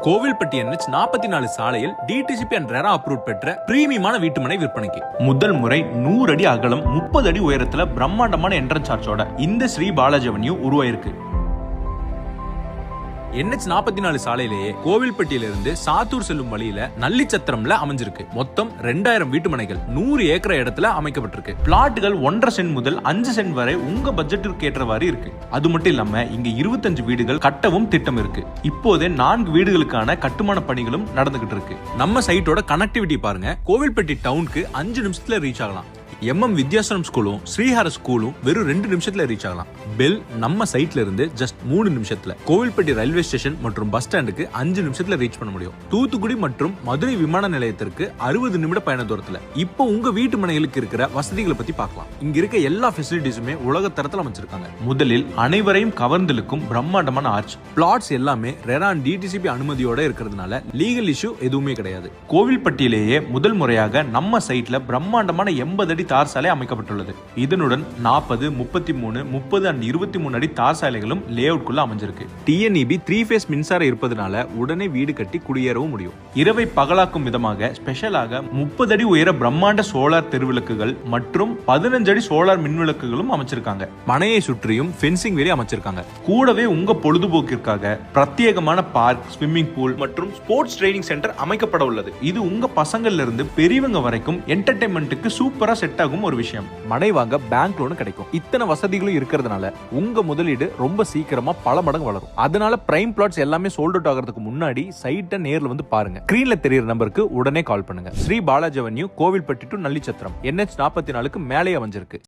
Kovilpatti NH நாற்பத்தி நாலு சாலையில் டிடிசிபி அண்ட் ரெரா அப்ரூவ் பெற்ற பிரீமியமான வீட்டுமனை விற்பனைக்கு. முதல் முறை நூறு அடி அகலம் முப்பது அடி உயரத்துல பிரம்மாண்டமான என்ட்ரன்ஸ் சார்ஜோட இந்த ஸ்ரீ பாலாஜி அவென்யூ உருவாயிருக்கு. என்ஹெச் நாற்பத்தி நாலு சாலையிலேயே கோவில்பட்டியில இருந்து சாத்தூர் செல்லும் வழியில நல்லிச்சத்திரம்ல அமைஞ்சிருக்கு. மொத்தம் ரெண்டாயிரம் வீட்டுமனைகள் நூறு ஏக்கர் இடத்துல அமைக்கப்பட்டிருக்கு. பிளாட்டுகள் ஒன்றரை சென்ட் முதல் அஞ்சு சென்ட் வரை உங்க பட்ஜெட்டிற்கு ஏற்றவாறு இருக்கு. அது மட்டும் இல்லாம இங்க இருபத்தஞ்சு வீடுகள் கட்டவும் திட்டம் இருக்கு. இப்போதே நான்கு வீடுகளுக்கான கட்டுமான பணிகளும் நடந்துகிட்டு இருக்கு. நம்ம சைட்டோட கனெக்டிவிட்டி பாருங்க. கோவில்பட்டி டவுனுக்கு அஞ்சு நிமிஷத்துல ரீச் ஆகலாம். எம்எம் வித்யாசனம் ஸ்கூலும் ஸ்ரீஹார ஸ்கூலும் வெறும் ரெண்டு நிமிஷத்துல ரீச் ஆகலாம். பெல் நம்ம சைட்ல இருந்து ஜஸ்ட் மூணு நிமிஷத்துல. கோவில்பட்டி ரயில்வே ஸ்டேஷன் மற்றும் பஸ் ஸ்டாண்டுக்கு அஞ்சு நிமிஷத்துல ரீச் பண்ண முடியும். தூத்துக்குடி மற்றும் மதுரை விமான நிலையத்திற்கு அறுபது நிமிட பயண தூரத்துல. இப்போ உங்க வீட்டு மனைகளுக்கு இருக்கிற வசதிகளை பத்தி பார்க்கலாம். இங்க இருக்க எல்லா ஃபெசிலிட்டிஸுமே உலக தரத்துல அமைச்சிருக்காங்க. முதலில் அனைவரையும் கவர்ந்திருக்கும் பிரம்மாண்டமான ஆர்ச் பிளாட்ஸ் எல்லாமே ரெரான் டிடிசிபி அனுமதியோட இருக்கிறதுனால லீகல் இஷ்யூ எதுவுமே கிடையாது. கோவில்பட்டியிலேயே முதல் முறையாக நம்ம சைட்ல பிரம்மாண்டமான எண்பது அடி தார் சாலை அமைக்கப்பட்டுள்ளது. இதனுடன் நாற்பது முப்பத்தி மூணு முப்பது அண்ட் இருபத்தி மூணு அடி தார் சாலைகளும் லே அவுட்குள்ள அமைஞ்சிருக்கு டிஎன்இபி த்ரீ ஃபேஸ் மின்சாரம் இருப்பதனால உடனே வீடு கட்டி குடியேறவும் முடியும். இரவை பகலாக்கும் விதமாக ஸ்பெஷலாக முப்பது அடி உயர பிரம்மாண்ட சோலார் தெருவிளக்குகள் மற்றும் பதினஞ்சு அடி சோலார் மின்விளக்குகளும் அமைச்சிருக்காங்க. மனையை சுற்றியும் ஃபென்சிங் வேலி அமைச்சிருக்காங்க. கூடவே உங்க பொழுதுபோக்கிற்காக பிரத்யேகமான பார்க் ஸ்விம்மிங் பூல் மற்றும் ஸ்போர்ட்ஸ் ட்ரைனிங் சென்டர் அமைக்கப்பட உள்ளது. இது உங்க பசங்கள்ல இருந்து பெரியவங்க வரைக்கும் என்டர்டைன்மெண்ட்டுக்கு சூப்பரா செட் செட் ஆகும் ஒரு விஷயம். மனை வாங்க பேங்க் லோன் கிடைக்கும். இத்தனை வசதிகளும் இருக்கிறதுனால உங்க முதலீடு ரொம்ப சீக்கிரமா பல மடங்கு வளரும். அதனால பிரைம் பிளாட்ஸ் எல்லாமே சோல்ட் அவுட் ஆகிறதுக்கு முன்னாடி சைட்டை நேரில் வந்து பாருங்க. ஸ்கிரீன்ல தெரியுற நம்பருக்கு உடனே கால் பண்ணுங்க. Sri Balaji avenue Kovilpatti to Nallichathiram NH நாற்பத்தி நாலுக்கு மேலே அமைஞ்சிருக்கு.